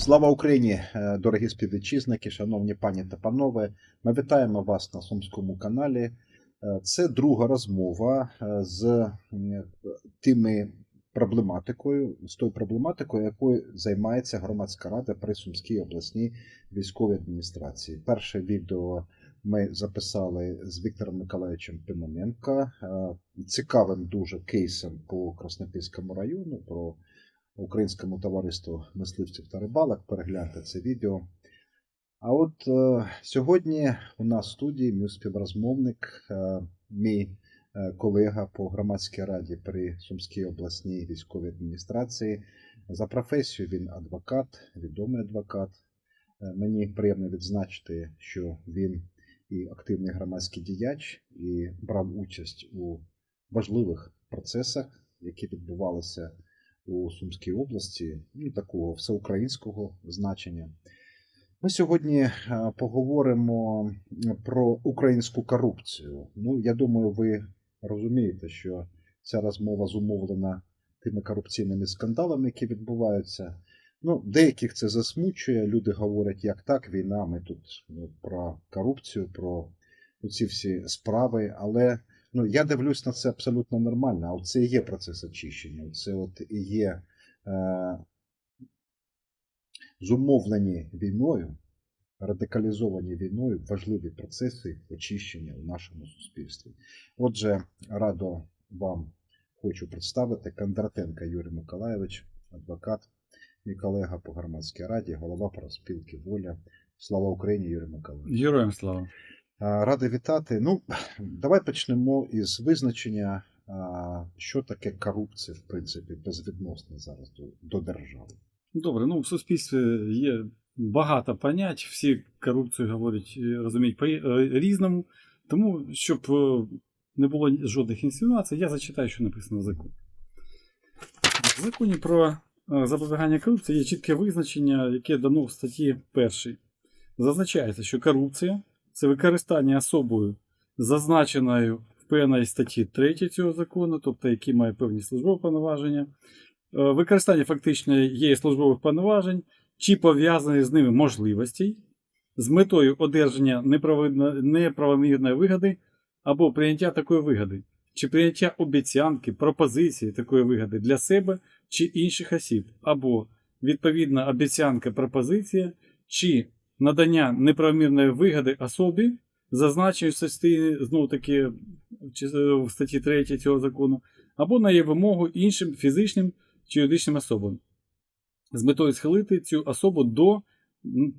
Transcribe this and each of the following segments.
Слава Україні, е, дорогі співвітчизники, шановні пані та панове. Ми вітаємо вас на Сумському каналі. Е, Це друга розмова е, з тими проблематикою, з тою проблематикою, якою займається громадська рада при Сумській обласній військовій адміністрації. Перше відео ми записали з Віктором Миколаївичем Пимоненко, е, цікавим дуже кейсом по Краснопільському району. про Українському товариству мисливців та рибалок. Перегляньте це відео. А от е, сьогодні у нас в студії мій співрозмовник, е, мій е, колега по громадській раді при Сумській обласній військовій адміністрації. За професією він адвокат, відомий адвокат. Е, мені приємно відзначити, що він і активний громадський діяч, і брав участь у важливих процесах, які відбувалися у Сумській області, ну, такого всеукраїнського значення. Ми сьогодні е, поговоримо про українську корупцію. Ну, я думаю, ви розумієте, що ця розмова зумовлена тими корупційними скандалами, які відбуваються. Ну, деяких це засмучує. Люди говорять, як так, війна, ми тут ну, про корупцію, про ці всі справи. Але ну, я дивлюсь на це абсолютно нормально. А це і є процес очищення. Це от і є е, зумовлені війною, радикалізовані війною важливі процеси очищення у нашому суспільстві. Отже, радо вам хочу представити Кондратенка Юрій Миколаєвич, адвокат, мій колега по громадській раді, голова профспілки Воля. Слава Україні, Юрій Миколаївич. Героям слава. Радий вітати. Ну, давай почнемо із визначення, що таке корупція, в принципі, безвідносно зараз до, до держави. Добре, ну в суспільстві є багато понять, всі корупцію говорять, розуміють по різному. Тому, щоб е, не було жодних інсинуацій, я зачитаю, що написано в законі. В законі про е, запобігання корупції є чітке визначення, яке дано в статті 1. Зазначається, що корупція це використання особою, зазначеною в певній статті 3 цього закону, тобто які має певні службові повноваження, е, використання фактично є службових повноважень чи пов'язаних з ними можливостей з метою одержання неправомірної вигоди або прийняття такої вигоди, чи прийняття обіцянки, пропозиції такої вигоди для себе чи інших осіб, або відповідна обіцянка, пропозиція, чи надання неправомірної вигоди особі, зазначеній в статті, знову таки в статті 3 цього закону, або на її вимогу іншим фізичним чи юридичним особам, з метою схилити цю особу до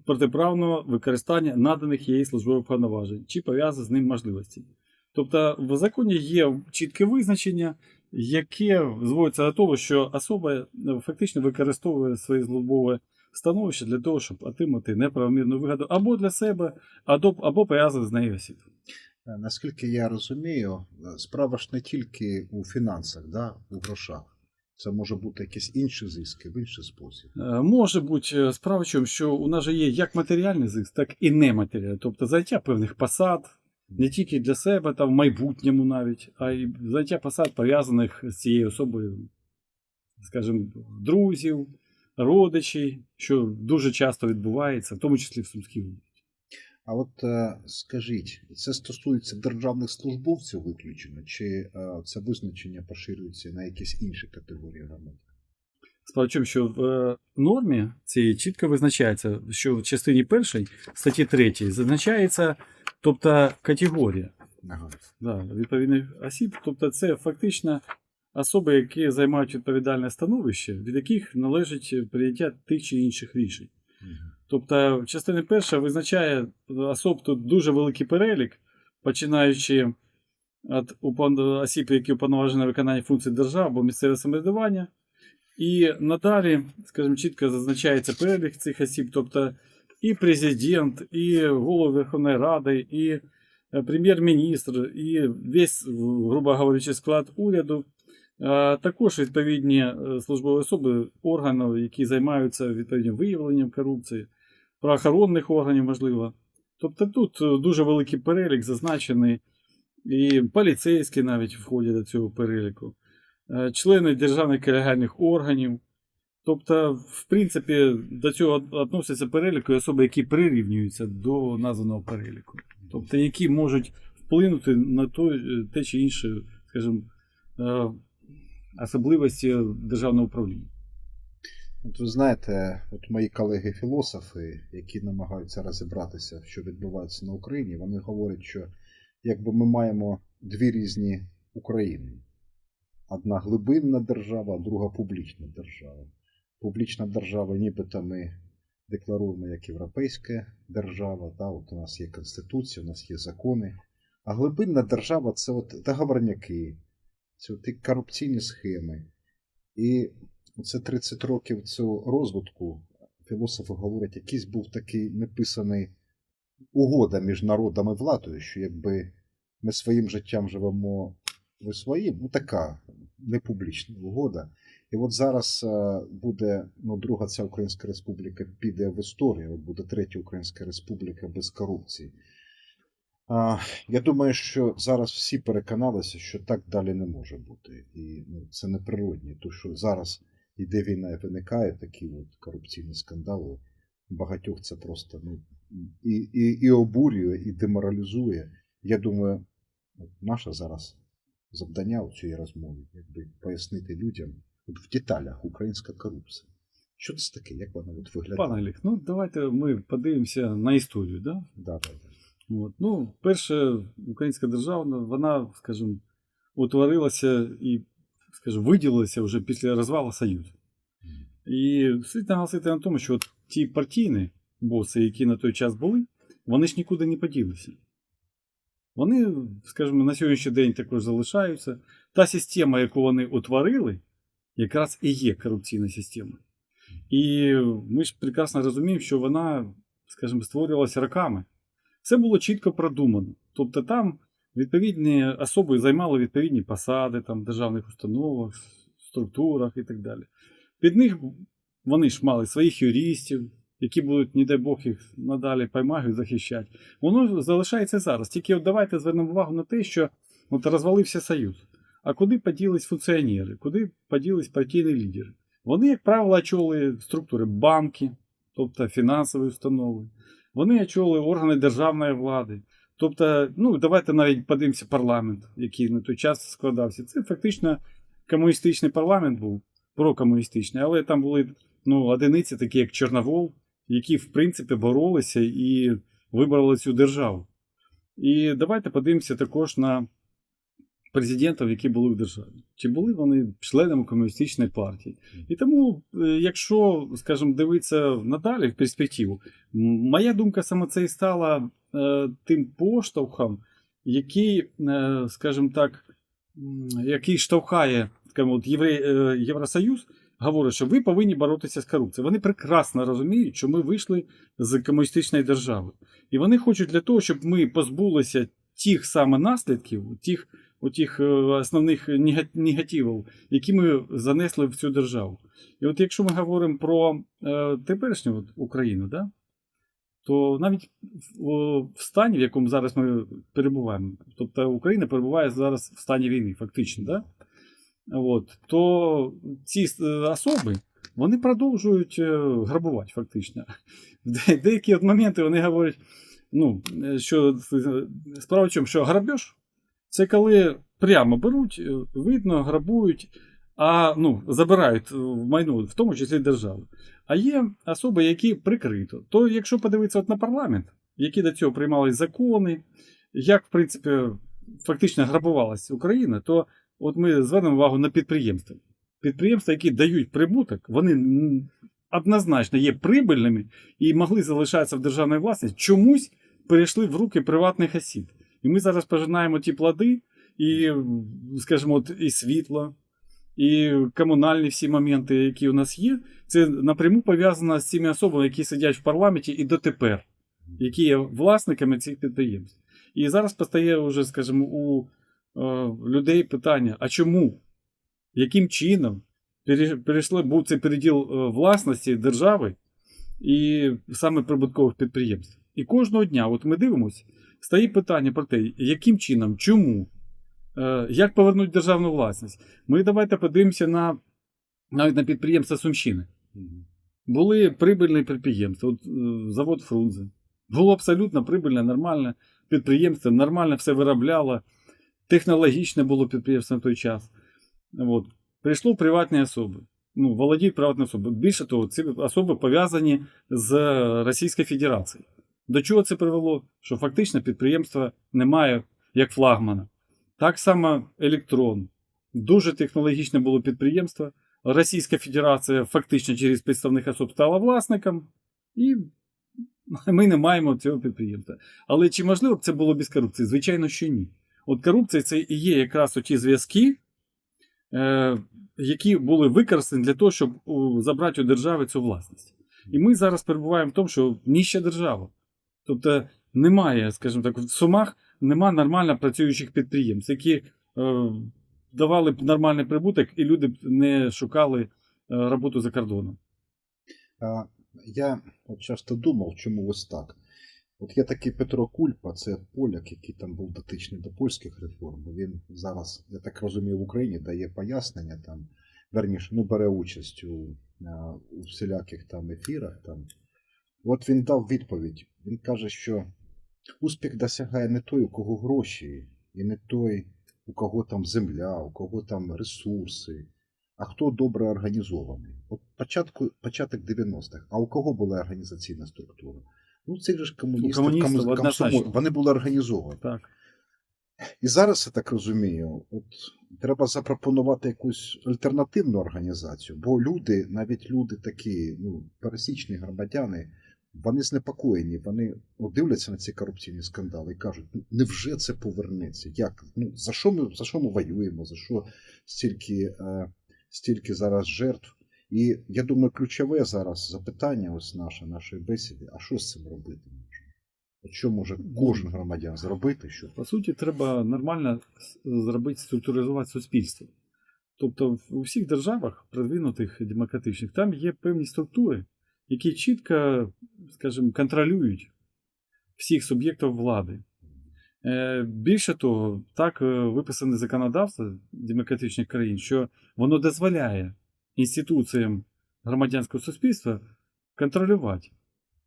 протиправного використання наданих їй службових повноважень чи пов'язаних з ним можливостей. Тобто в законі є чітке визначення, яке зводиться до того, що особа е, фактично використовує своє службове становище для того, щоб отримати неправомірну вигоду або для себе, або, пов'язаних з нею осіб. Е, Наскільки я розумію, е, справа ж не тільки у фінансах, да, у грошах. Це може бути якісь інші зиски в інший спосіб. Е, Може бути справа чому, що у нас же є як матеріальний зиск, так і нематеріальний. Тобто зайняття певних посад, не тільки для себе, та в майбутньому навіть, а й зайняття посад пов'язаних з цією особою, скажімо, друзів, родичів, що дуже часто відбувається, в тому числі в Сумській області. А от е, скажіть, це стосується державних службовців виключено, чи е, це визначення поширюється на якісь інші категорії громадян? Справа в чому, що в е, нормі цієї чітко визначається, що в частині першої статті 3 зазначається, тобто категорія. Ага. Да, відповідних осіб. Тобто це фактично особи, які займають відповідальне становище, від яких належить прийняття тих чи інших рішень. Тобто, частина перша визначає особ тут дуже великий перелік, починаючи від осіб, які уповноважені на виконання функцій держави або місцеве самоврядування. І надалі, скажімо, чітко зазначається перелік цих осіб, тобто і президент, і голова Верховної Ради, і е, прем'єр-міністр, і весь, грубо говорячи, склад уряду. А Також відповідні е, службові особи органів, які займаються відповідним виявленням корупції, правоохоронних органів, можливо. Тобто тут е, дуже великий перелік зазначений, і поліцейські навіть входять до цього переліку, Е, члени державних колегіальних органів, Тобто, в принципі, до цього відносяться переліку і особи, які прирівнюються до названого переліку. Тобто, які можуть вплинути на те чи інше, скажімо, е, особливості державного управління. От ви знаєте, от мої колеги-філософи, які намагаються розібратися, що відбувається на Україні, вони говорять, що якби ми маємо дві різні України. Одна глибинна держава, друга публічна держава. Публічна держава, нібито ми декларуємо як європейська держава, та, от у нас є Конституція, у нас є закони. А глибинна держава це от договорняки, от корупційні схеми. І це 30 років цього розвитку, філософи говорять, якийсь був такий неписаний угода між народом і владою, що якби ми своїм життям живемо ви своїм, ну така непублічна угода. І от зараз е, буде ну, друга ця Українська Республіка піде в історію, от буде третя Українська Республіка без корупції. Я думаю, що зараз всі переконалися, що так далі не може бути. І ну, це неприродні, тому що зараз іде війна і виникають такі от корупційні скандали. Багатьох це просто ну, і, і, і обурює, і деморалізує. Я думаю, от наше зараз завдання у цій розмові, якби пояснити людям от в деталях українська корупція. Що це таке? Як вона от виглядає? Пане Олег, ну давайте ми подивимося на історію. Да? Да, да, да. От. Ну, перше, українська держава, вона, скажімо, утворилася і, скажімо, виділилася вже після розвалу Союзу. І слід наголосити на тому, що от ті партійні боси, які на той час були, вони ж нікуди не поділися. Вони, скажімо, на сьогоднішній день також залишаються. Та система, яку вони утворили, якраз і є корупційна система. І ми ж прекрасно розуміємо, що вона, скажімо, створювалася роками. Все було чітко продумано. Тобто там відповідні особи займали відповідні посади там, в державних установах, структурах і так далі. Під них вони ж мали своїх юристів, які будуть, не дай Бог, їх надалі поймають захищати. Воно залишається зараз. Тільки от давайте звернемо увагу на те, що от розвалився Союз. А куди поділись функціонери, куди поділись партійні лідери? Вони, як правило, очолили структури банки, тобто фінансові установи. Вони очолили органи державної влади. Тобто, ну, давайте навіть подивимося парламент, який на той час складався. Це фактично комуністичний парламент був, прокомуністичний, але там були ну, одиниці, такі як Чорновол, які, в принципі, боролися і вибрали цю державу. І давайте подивимося також на президентів, які були в державі. Чи були вони членами комуністичної партії? І тому, е, якщо, скажімо, дивитися надалі в перспективу, моя думка саме це і стала е, тим поштовхом, який, е, скажімо так, який штовхає скажімо, от Євросоюз, говорить, що ви повинні боротися з корупцією. Вони прекрасно розуміють, що ми вийшли з комуністичної держави. І вони хочуть для того, щоб ми позбулися тих саме наслідків, тих, отих е, основних нега- негативів, які ми занесли в цю державу. І от якщо ми говоримо про е, теперішню Україну, да, то навіть в, стані, в якому зараз ми перебуваємо, тобто Україна перебуває зараз в стані війни, фактично, да? От, то ці е, особи вони продовжують грабувати, фактично. В деякі от моменти вони говорять, ну, що справа в чому, що грабеж це коли прямо беруть, е, видно, грабують, а ну, забирають е, в майно, в тому числі державу. А є особи, які прикрито. То якщо подивитися от на парламент, які до цього приймали закони, як, в принципі, фактично грабувалася Україна, то от ми звернемо увагу на підприємства. Підприємства, які дають прибуток, вони однозначно є прибильними і могли залишатися в державній власності, чомусь перейшли в руки приватних осіб. І ми зараз пожинаємо ті плоди, і, скажімо, от, і світло, і комунальні всі моменти, які у нас є, це напряму пов'язано з цими особами, які сидять в парламенті і дотепер, які є власниками цих підприємств. І зараз постає вже, скажімо, у е, людей питання: а чому? Яким чином перейшли, був цей переділ е, власності держави і саме прибуткових підприємств? І кожного дня, от ми дивимося, стає питання про те, яким чином, чому, е, як повернути державну власність. Ми давайте подивимося на навіть на підприємства Сумщини. Були прибильні підприємства. От, е, завод Фрунзе. Було абсолютно прибильне, нормальне підприємство, нормально все виробляло. Технологічне було підприємство на той час. От. Прийшло приватні особи. Ну, володіють приватні особи. Більше того, ці особи пов'язані з Російською Федерацією. До чого це привело? Що фактично підприємства немає як флагмана. Так само електрон. Дуже технологічне було підприємство. Російська Федерація фактично через представних особ стала власником, і ми не маємо цього підприємства. Але чи можливо б це було без корупції? Звичайно, що ні. От корупція це і є якраз оті зв'язки, е, які були використані для того, щоб забрати у держави цю власність. І ми зараз перебуваємо в тому, що ніща держава. Тобто немає, скажімо так, в Сумах нема нормально працюючих підприємств, які е, давали б нормальний прибуток, і люди б не шукали е, роботу за кордоном. А, Я от часто думав, чому ось так. От є такий Петро Кульпа, це поляк, який там був дотичний до польських реформ. Він зараз, я так розумію, в Україні дає пояснення там, верніше, ну, бере участь у, у всіляких там ефірах. Там. От він дав відповідь. Він каже, що успіх досягає не той, у кого гроші, і не той, у кого там земля, у кого там ресурси, а хто добре організований. От початку, початок 90-х. А у кого була організаційна структура? Ну, цих же ж комуністів, комуністів, однозначно. комсомол- вони були організовані. Так. І зараз я так розумію, от треба запропонувати якусь альтернативну організацію, бо люди, навіть люди такі, ну, пересічні громадяни, вони знепокоєні, вони дивляться на ці корупційні скандали і кажуть, ну невже це повернеться? Як? Ну, за що ми, за що ми воюємо? За що стільки, е, стільки зараз жертв? І я думаю, ключове зараз запитання ось наше, нашої бесіди, а що з цим робити можна? Що може кожен громадян зробити, щоб По суті, треба нормально зробити, структуризувати суспільство. Тобто, в- у всіх державах, продвинутих демократичних, там є певні структури, які чітко, скажімо, контролюють всіх суб'єктів влади. Е, Більше того, так е, виписане законодавство демократичних країн, що воно дозволяє інституціям громадянського суспільства контролювати.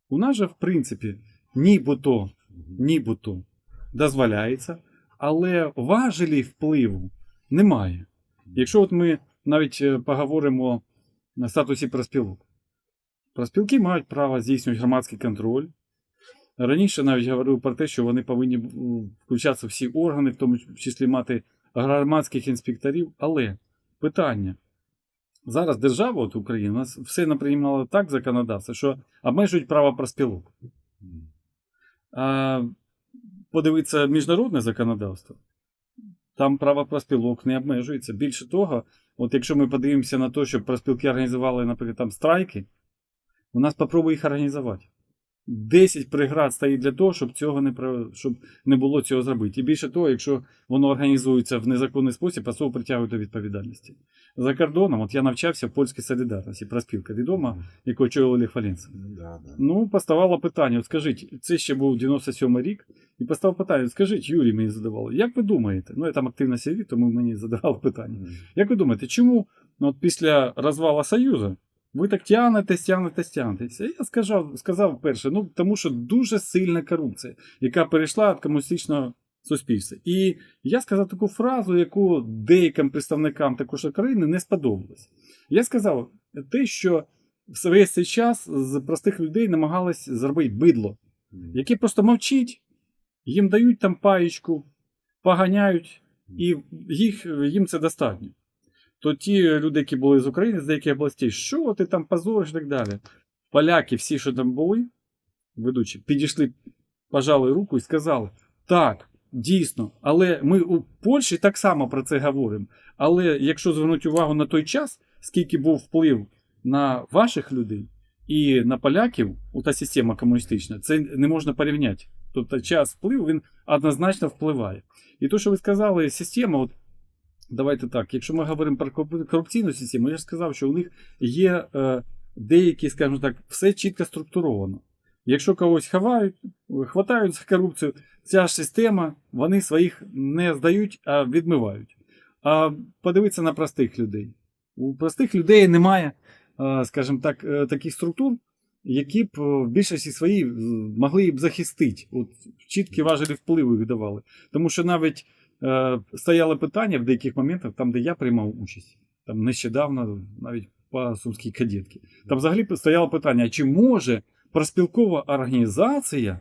У нас же, в принципі, нібито нібито дозволяється, але важелі впливу немає. Якщо от ми навіть е, поговоримо на статусі проспілок, проспілки мають право здійснювати громадський контроль. Раніше навіть говорив про те, що вони повинні включатися всі органи, в тому числі мати громадських інспекторів. Але питання. Зараз держава, от Україна, все наприймала так законодавство, що обмежують право проспілок. А, подивитися міжнародне законодавство, там право проспілок не обмежується. Більше того, от якщо ми подивимося на те, щоб проспілки організували, наприклад, там страйки, у нас попробуй їх організувати. 10 преград стоїть для того, щоб цього не щоб не було цього зробити. І більше того, якщо воно організується в незаконний спосіб, особу притягують до відповідальності. За кордоном, от я навчався в польській солідарності, проспілка відома, яку очолював Олег Фалінцев. Ну, да, да. Ну, поставало питання: от скажіть, це ще був 97 й рік, і поставив питання: от скажіть, Юрій мені задавав, як ви думаєте? Ну, я там активно сидів, тому мені задавали питання. Як ви думаєте, чому ну, от після розвалу Союзу ви так тягнетесь, тягнетесь, тягнетесь? А Я сказав, сказав перше, ну тому що дуже сильна корупція, яка перейшла від комуністичного суспільства. І я сказав таку фразу, яку деяким представникам також країни не сподобалось. Я сказав те, що в весь цей час з простих людей намагались зробити бидло, яке просто мовчить, їм дають там паєчку, поганяють, і їх, їм це достатньо. То ті люди, які були з України, з деяких областей, що ти там позориш і так далі. Поляки, всі, що там були, ведучі, підійшли, пожали руку і сказали: так, дійсно, але ми у Польщі так само про це говоримо. Але якщо звернути увагу на той час, скільки був вплив на ваших людей і на поляків, у та система комуністична, це не можна порівняти. Тобто час впливу він однозначно впливає. І то, що ви сказали, система, от давайте так, якщо ми говоримо про корупційну систему, я ж сказав, що у них є е, деякі, скажімо так, все чітко структуровано. Якщо когось ховають, хватають за корупцію, ця ж система, вони своїх не здають, а відмивають. А подивитися на простих людей. У простих людей немає, е, скажімо так, е, таких структур, які б в більшості своїй могли б захистити. От чіткі важелі впливу їх давали. Тому що навіть стояло питання в деяких моментах, там, де я приймав участь, там нещодавно, навіть по сумській кадетці, там взагалі стояло питання: чи може проспілкова організація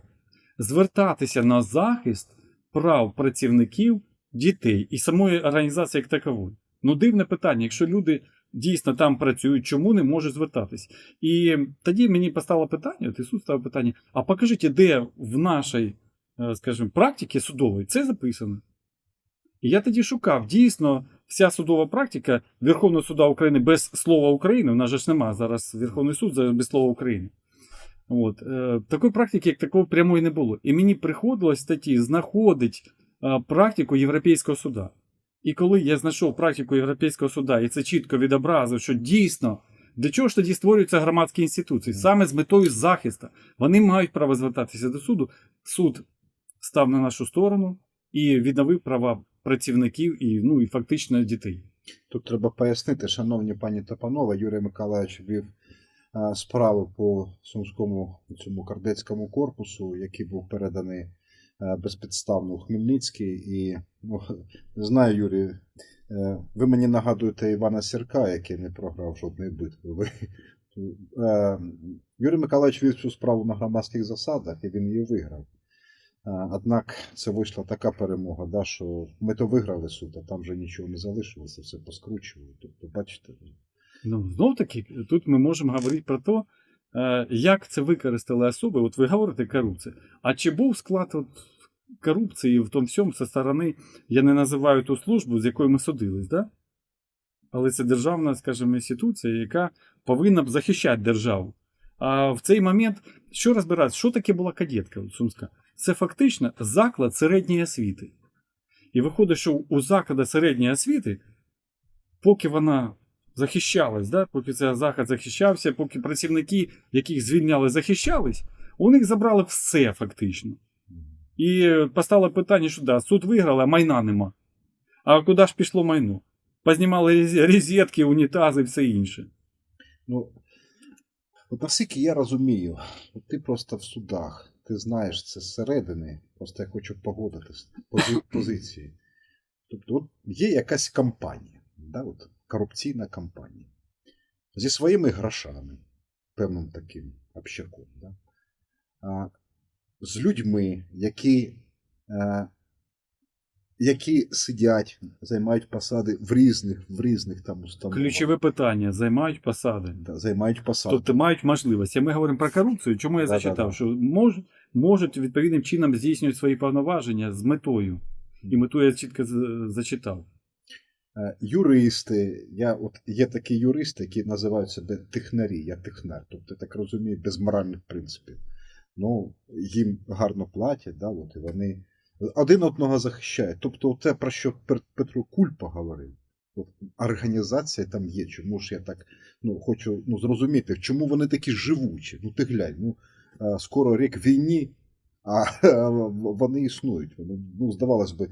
звертатися на захист прав працівників дітей і самої організації як такової? Ну, дивне питання, якщо люди дійсно там працюють, чому не можуть звертатись? І тоді мені постало питання, от Ісус ставив питання: а покажіть, де в нашій, е, скажімо, практиці судової це записано? І я тоді шукав, дійсно, вся судова практика Верховного суда України без слова України, в нас же ж нема зараз Верховний суд без слова України. От, е, такої практики, як такої прямої не було. І мені приходилось статті знаходити е, практику Європейського суда. І коли я знайшов практику Європейського суда, і це чітко відобразив, що дійсно для чого ж тоді створюються громадські інституції? Саме з метою захисту. Вони мають право звертатися до суду. Суд став на нашу сторону і відновив права працівників і, ну, і фактично дітей. Тут треба пояснити, шановні пані та панове, Юрій Миколаївич вів справу по сумському цьому кардецькому корпусу, який був переданий безпідставно у Хмельницький. І ну, не знаю, Юрій, е, ви мені нагадуєте Івана Сірка, який не програв жодної битви. Ви, е, Юрій Миколаївич вів цю справу на громадських засадах, і він її виграв. Е, Однак це вийшла така перемога, да, що ми то виграли суд, а там вже нічого не залишилося, все поскручували. Тобто, бачите, Ну, знов таки, тут ми можемо говорити про те, е, як це використали особи. От ви говорите корупція. А чи був склад от корупції в тому всьому зі сторони, я не називаю ту службу, з якою ми судились, да? але це державна, скажімо, інституція, яка повинна б захищати державу. А в цей момент, що розбиратися, що таке була кадетка от Сумська? Це фактично заклад середньої освіти. І виходить, що у закладу середньої освіти, поки вона захищалась, да? поки цей заклад захищався, поки працівники, яких звільняли, захищались, у них забрали все фактично. І постало питання, що да, суд виграв, а майна нема. А куди ж пішло майно? Познімали розетки, унітази і все інше. ну, от наскільки я розумію, ти просто в судах, ти знаєш це зсередини, просто я хочу погодити з пози- позиції. Тобто, от є якась кампанія, да, от, корупційна кампанія, зі своїми грошами, певним таким общаком, да, а, з людьми, які, е, які сидять, займають посади в різних, в різних там установах. Ключове питання: займають посади. Да, займають посади. Тобто мають можливість. Ми говоримо про корупцію. Чому я Да-да-да. зачитав? Що можуть, можуть відповідним чином здійснювати свої повноваження з метою. І мету я чітко зачитав. Е, Юристи, я от є такі юристи, які називають себе технарі, я технар, тобто я так розумію, без моральних принципів. Ну, їм гарно платять, да, от, і вони один одного захищають. Тобто, те, про що Петро Кульпа говорив, от, організація там є. Чому ж я так ну, хочу ну, зрозуміти, чому вони такі живучі? Ну, ти глянь, ну, е, скоро рік війні, а вони існують. Ну, здавалось би,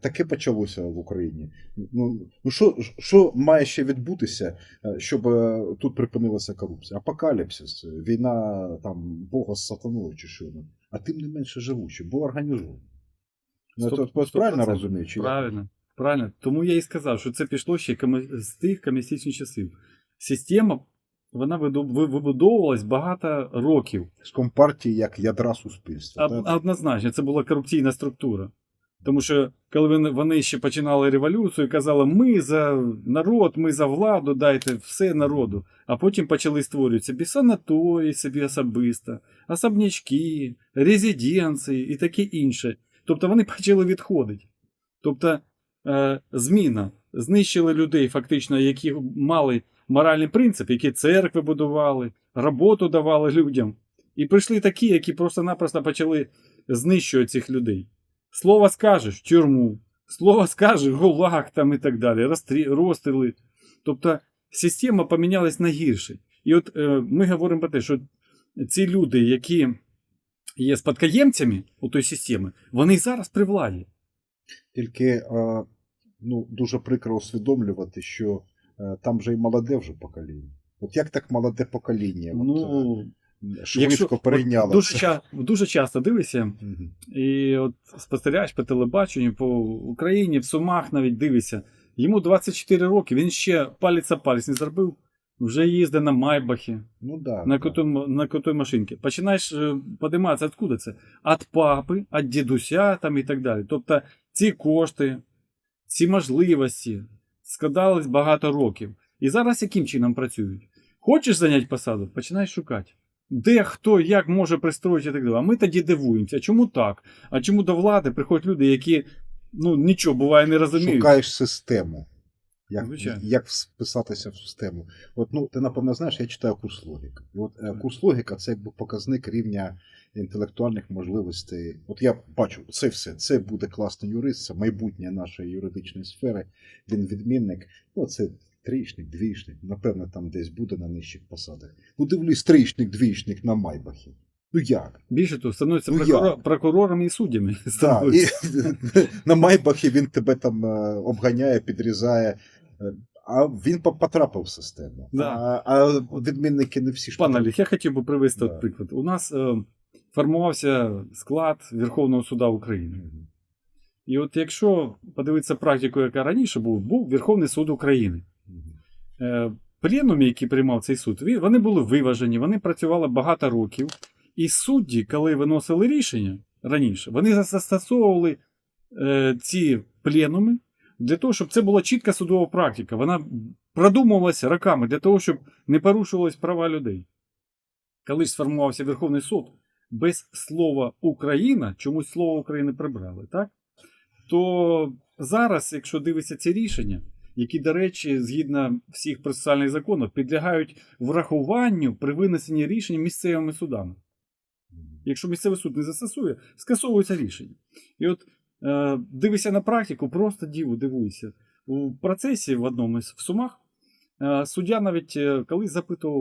таке почалося в Україні. Ну, ну що, що має ще відбутися, е, щоб е, тут припинилася корупція? Апокаліпсис, війна там Бога з сатаною чи що. А тим не менше живучі, бо організовано. Ну, це правильно розумію? Чи? Правильно, правильно. Тому я і сказав, що це пішло ще з тих комуністичних часів. Система вона вибудовувалась багато років. З компартії як ядра суспільства. Од- так? Однозначно, це була корупційна структура. Тому що коли вони, вони ще починали революцію, казали, ми за народ, ми за владу, дайте все народу. А потім почали створювати собі санаторії, собі особисто, особнячки, резиденції і таке інше. Тобто вони почали відходити. Тобто е, зміна знищили людей, фактично, які мали моральний принцип, які церкви будували, роботу давали людям. І прийшли такі, які просто-напросто почали знищувати цих людей. Слово скажеш тюрму, слово скажеш гулаг там і так далі, розстрі... розстріли. Тобто система помінялась на гірше. І от е, ми говоримо про те, що ці люди, які є спадкоємцями у той системи, вони й зараз при владі. Тільки е, ну, дуже прикро усвідомлювати, що е, там же і молоде вже покоління. От як так молоде покоління? Ну, е, швидко от дуже, дуже часто дивишся, і от спостерігаєш по телебаченню, по Україні, в Сумах навіть дивишся. Йому 24 роки, він ще палець о палець не зробив, вже їздить на Майбахі, Ну, да, на да. котой, на котой машинці. Починаєш е, подиматися, откуда це? От папи, від дідуся там і так далі. Тобто ці кошти, ці можливості складались багато років. І зараз яким чином працюють? Хочеш зайняти посаду, починаєш шукати. Де хто як може пристроїти і так далі. А ми тоді дивуємося, чому так? А чому до влади приходять люди, які ну, нічого буває не розуміють? Шукаєш систему. Як, Звичайно. як вписатися в систему? От, ну, ти, напевно, знаєш, я читаю курс логіки. І от е, курс логіка це якби показник рівня інтелектуальних можливостей. От я бачу, це все. Це буде класний юрист, це майбутнє нашої юридичної сфери. Він відмінник. Ну, це трійшник, двічник, напевно, там десь буде на нижчих посадах. Ну, дивлюсь, трійшник, двічник на Майбахі. Ну як? Більше того, становиться Ну, прокурор, прокурорами і суддями. Так, і на Майбахі він тебе там е, обганяє, підрізає. А він потрапив в систему. Да. А, а відмінники не всі Пане. Олег, я хотів би привести Да. приклад. У нас е, формувався склад Верховного суда України. І от якщо подивитися практику, яка раніше був, був Верховний суд України. Мгм. Е, пленумі, які приймав цей суд, вони були виважені, вони працювали багато років. І судді, коли виносили рішення раніше, вони застосовували е, ці пленуми для того, щоб це була чітка судова практика. Вона продумувалася роками для того, щоб не порушувались права людей. Коли сформувався Верховний суд, без слова Україна, чомусь слово України прибрали, так? То зараз, якщо дивитися ці рішення, які, до речі, згідно всіх процесуальних законів, підлягають врахуванню при винесенні рішень місцевими судами. Якщо місцевий суд не застосує, скасовується рішення. І от дивися на практику, просто диву дивуйся. У процесі в одному із в Сумах е, суддя навіть е, колись запитував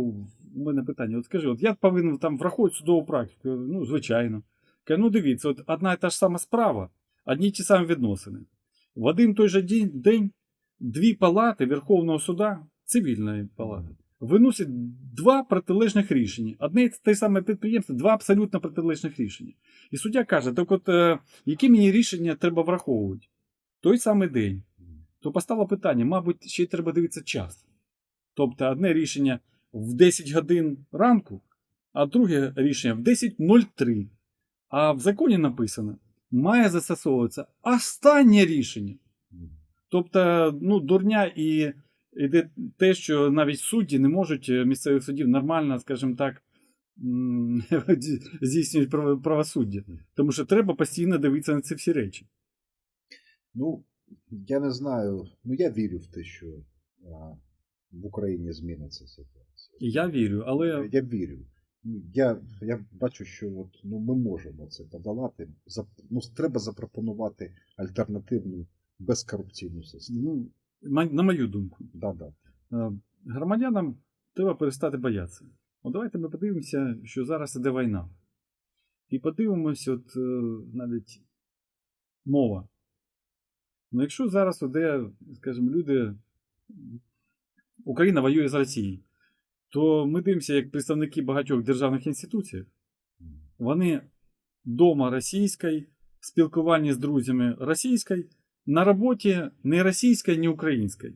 у мене питання: от скажи, от я повинен там враховувати судову практику. Ну, звичайно. Каже, ну дивіться, от одна і та ж сама справа, одні й ті самі відносини. В один той же день, день дві палати Верховного суда, цивільної палати, виносять два протилежних рішення. Одне і те саме підприємство, два абсолютно протилежних рішення. І суддя каже: так от е, які мені рішення треба враховувати? Той самий день. То постало питання, мабуть, ще й треба дивитися час. Тобто одне рішення в 10 годин ранку, а друге рішення в 10.03. А в законі написано, має застосовуватися останнє рішення. Тобто, ну, дурня і іде те, що навіть судді не можуть е, місцевих судів нормально, скажімо так, м, здійснювати правосуддя. Тому що треба постійно дивитися на ці всі речі. Ну, я не знаю. Ну, я вірю в те, що а, в Україні зміниться ситуація. Я вірю, але Я вірю. Ну, Я, я бачу, що от, ну, ми можемо це подолати. Зап- Ну, треба запропонувати альтернативну безкорупційну систему. ну, на мою думку, Да-да. е, громадянам треба перестати боятися. От давайте ми подивимося, що зараз іде війна. І подивимося, от е, навіть мова. Ну, якщо зараз іде, скажімо, люди, Україна воює з Росією, то ми дивимося, як представники багатьох державних інституцій, вони дома російської, в спілкуванні з друзями російської, на роботі не російської, ні української.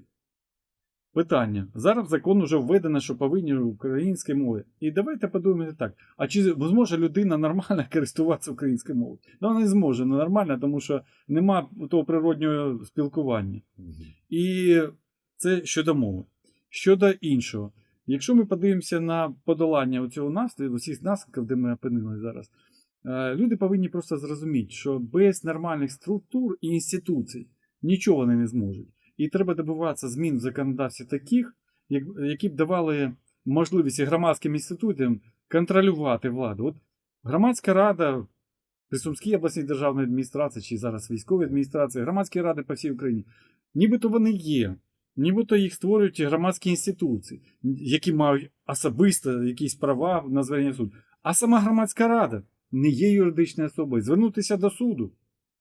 Питання. Зараз закон вже введено, що повинні української мови. І давайте подумаємо так: а чи зможе людина нормально користуватися українською мовою? Ну, вона не зможе ну, нормально, тому що нема того природнього спілкування. І це щодо мови. Щодо іншого, якщо ми подивимося на подолання цього наслідку, усіх наслідків, де ми опинилися зараз, люди повинні просто зрозуміти, що без нормальних структур і інституцій нічого вони не зможуть. І треба добиватися змін в законодавстві таких, які б давали можливість громадським інститутам контролювати владу. От громадська рада при Сумській обласній державній адміністрації, чи зараз військовій адміністрації, громадські ради по всій Україні, нібито вони є. Нібито їх створюють громадські інституції, які мають особисто якісь права на звернення в суд. А сама громадська рада не є юридичною особою. Звернутися до суду.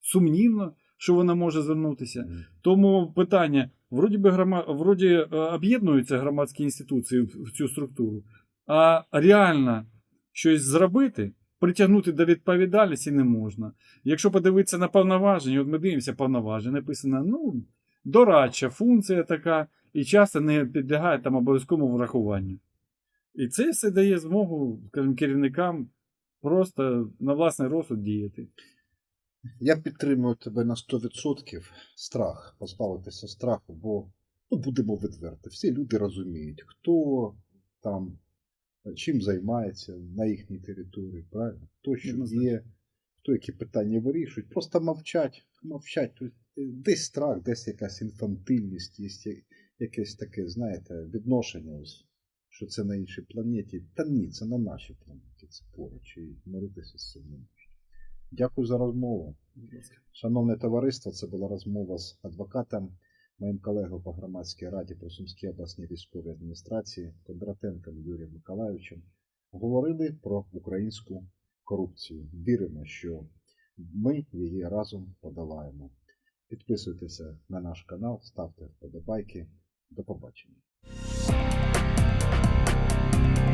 Сумнівно, що вона може звернутися. Тому питання: вроді би грома... вроді е, об'єднуються громадські інституції в в цю структуру, а реально щось зробити, притягнути до відповідальності не можна. Якщо подивитися на повноваження, от ми дивимося повноваження, написано, ну, дорадча функція така, і часто не підлягає там обов'язковому врахуванню. І це все дає змогу, скажімо, керівникам просто на власний розсуд діяти. Я підтримую тебе на 100% страх, позбавитися страху, бо ну, будемо відверти. Всі люди розуміють, хто там чим займається на їхній території, правильно? Хто що є, хто які питання вирішують. Просто мовчать, мовчать. Тобто, Десь страх, десь якась інфантильність, є якесь таке, знаєте, відношення, ось, що це на іншій планеті. Та ні, це на нашій планеті, це поруч, і миритися з цим не можна. Дякую за розмову. Шановне товариство, це була розмова з адвокатом, моїм колегою по громадській раді при Сумській обласній військовій адміністрації Кондратенком Юрієм Миколайовичем. Говорили про українську корупцію. Віримо, що ми її разом подолаємо. Підписуйтеся на наш канал, ставте вподобайки. До побачення. Bye.